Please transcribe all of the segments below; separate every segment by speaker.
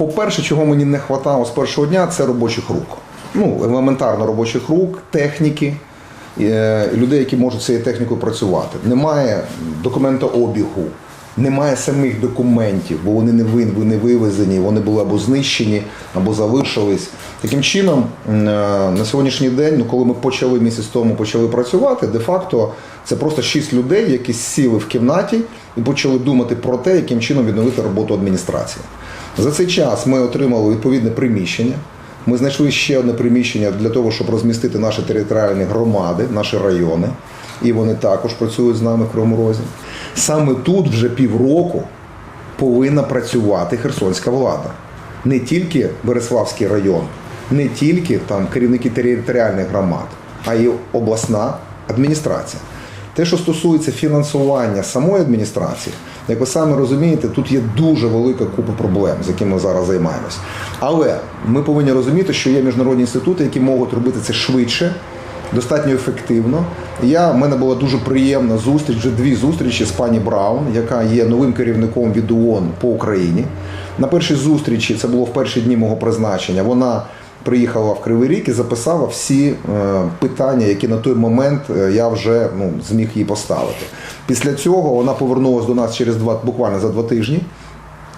Speaker 1: По-перше, чого мені не вистачало з першого дня, це робочих рук. Ну, елементарно робочих рук, техніки, е, людей, які можуть цією технікою працювати. Немає документообігу, немає самих документів, бо вони не не вивезені, вони були або знищені, або залишились. Таким чином, е, на сьогоднішній день, ну коли ми почали місяць тому почали працювати, де-факто це просто шість людей, які сіли в кімнаті і почали думати про те, яким чином відновити роботу адміністрації. За цей час ми отримали відповідне приміщення. Ми знайшли ще одне приміщення для того, щоб розмістити наші територіальні громади, наші райони. І вони також працюють з нами в Кривому Розі. Саме тут вже півроку повинна працювати херсонська влада. Не тільки Береславський район, не тільки там керівники територіальних громад, а й обласна адміністрація. Те, що стосується фінансування самої адміністрації, як ви самі розумієте, тут є дуже велика купа проблем, з якими ми зараз займаємось. Але ми повинні розуміти, що є міжнародні інститути, які можуть робити це швидше, достатньо ефективно. Я в мене була дуже приємна зустріч, вже дві зустрічі з пані Браун, яка є новим керівником від ООН по Україні. На першій зустрічі це було в перші дні мого призначення. Вона приїхала в Кривий Ріг і записала всі е, питання, які на той момент е, я вже ну, зміг їй поставити. Після цього вона повернулася до нас через два буквально за два тижні.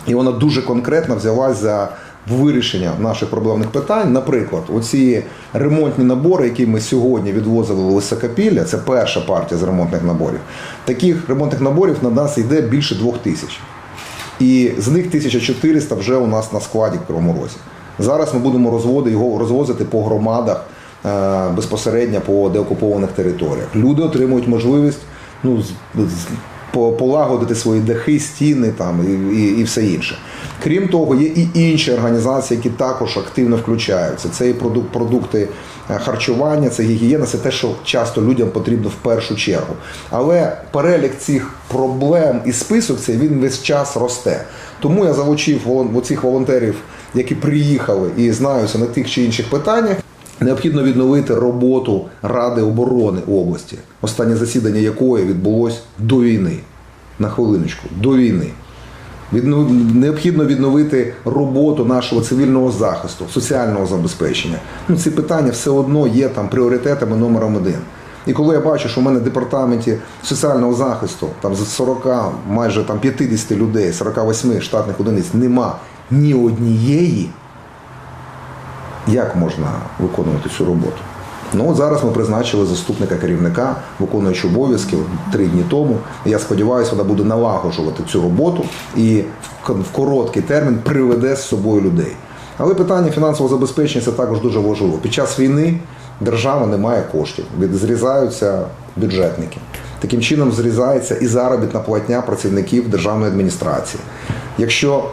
Speaker 1: І вона дуже конкретно взялась за вирішення наших проблемних питань. Наприклад, оці ремонтні набори, які ми сьогодні відвозили в Лисакапілля, це перша партія з ремонтних наборів. Таких ремонтних наборів на нас йде більше двох тисяч. І з них 1400 вже у нас на складі в Кривому Розі. Зараз ми будемо розводи, його розвозити по громадах е, безпосередньо по деокупованих територіях. Люди отримують можливість ну, полагодити свої дахи, стіни там, і, і, і все інше. Крім того, є і інші організації, які також активно включаються. Це і продук- продукти е, харчування, це гігієна, це те, що часто людям потрібно в першу чергу. Але перелік цих проблем і список цей він весь час росте. Тому я залучив оцих волонтерів, які приїхали і знаються на тих чи інших питаннях. Необхідно відновити роботу Ради оборони області, останнє засідання якої відбулось до війни. На хвилиночку, до війни. Необхідно відновити роботу нашого цивільного захисту, соціального забезпечення. Ну, ці питання все одно є там пріоритетами номером один. І коли я бачу, що в мене в департаменті соціального захисту там з 40, майже там 50 людей, 48 штатних одиниць нема ні однієї, як можна виконувати цю роботу? Ну от зараз ми призначили заступника керівника, виконуючи обов'язки три дні тому. Я сподіваюся, вона буде налагоджувати цю роботу і в короткий термін приведе з собою людей. Але питання фінансового забезпечення це також дуже важливо. Під час війни держава не має коштів, від- зрізаються бюджетники. Таким чином зрізається і заробітна платня працівників державної адміністрації. Якщо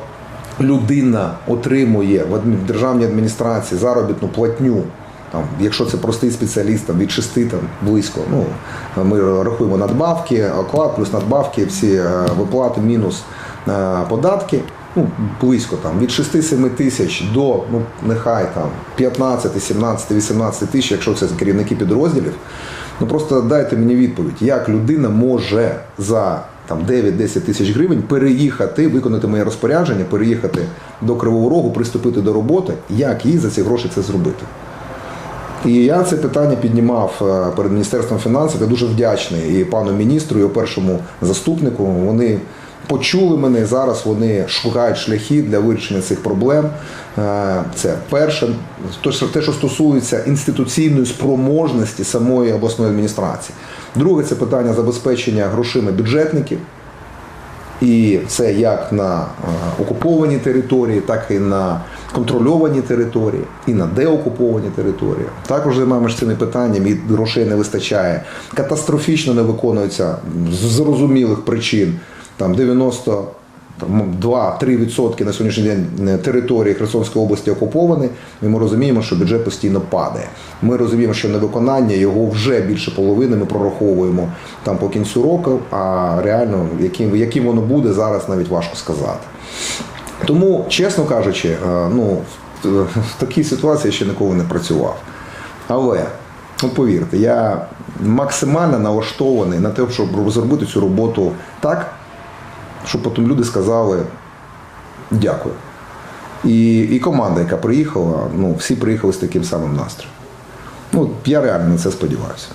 Speaker 1: людина отримує в державній адміністрації заробітну платню, там, якщо це простий спеціаліст, там, від 6 там, близько, ну, ми рахуємо надбавки, оклад плюс надбавки, всі е, виплати мінус е, податки, ну, близько там, від 6-7 тисяч до ну, нехай там, 15, 17, 18 тисяч, якщо це керівники підрозділів. Ну просто дайте мені відповідь, як людина може за там 9-10 тисяч гривень переїхати, виконати моє розпорядження, переїхати до Кривого Рогу, приступити до роботи, як їй за ці гроші це зробити. І я це питання піднімав е, перед Міністерством фінансів. Я дуже вдячний і пану міністру, і першому заступнику. Вони почули мене. Зараз вони шукають шляхи для вирішення цих проблем. Е, Це перше, те, що стосується інституційної спроможності самої обласної адміністрації. Друге, це питання забезпечення грошима бюджетників. І це як на окуповані окупованій території, так і на контрольованій території, і на деокупованій території. Також займаємося цими питаннями, і грошей не вистачає. Катастрофічно не виконується з зрозумілих причин. Там 90 там, 2-3% на сьогоднішній день території Херсонської області окуповані, і ми розуміємо, що бюджет постійно падає. Ми розуміємо, що невиконання його вже більше половини ми прораховуємо там по кінцю року, а реально яким, яким воно буде, зараз навіть важко сказати. Тому, чесно кажучи, е, ну, в такій ситуації я ще ніколи не працював. Але, ну повірте, я максимально налаштований на те, щоб зробити цю роботу так, щоб потім люди сказали дякую. І, і команда, яка приїхала, ну, всі приїхали з таким самим настроєм. Ну, я реально на це сподіваюся.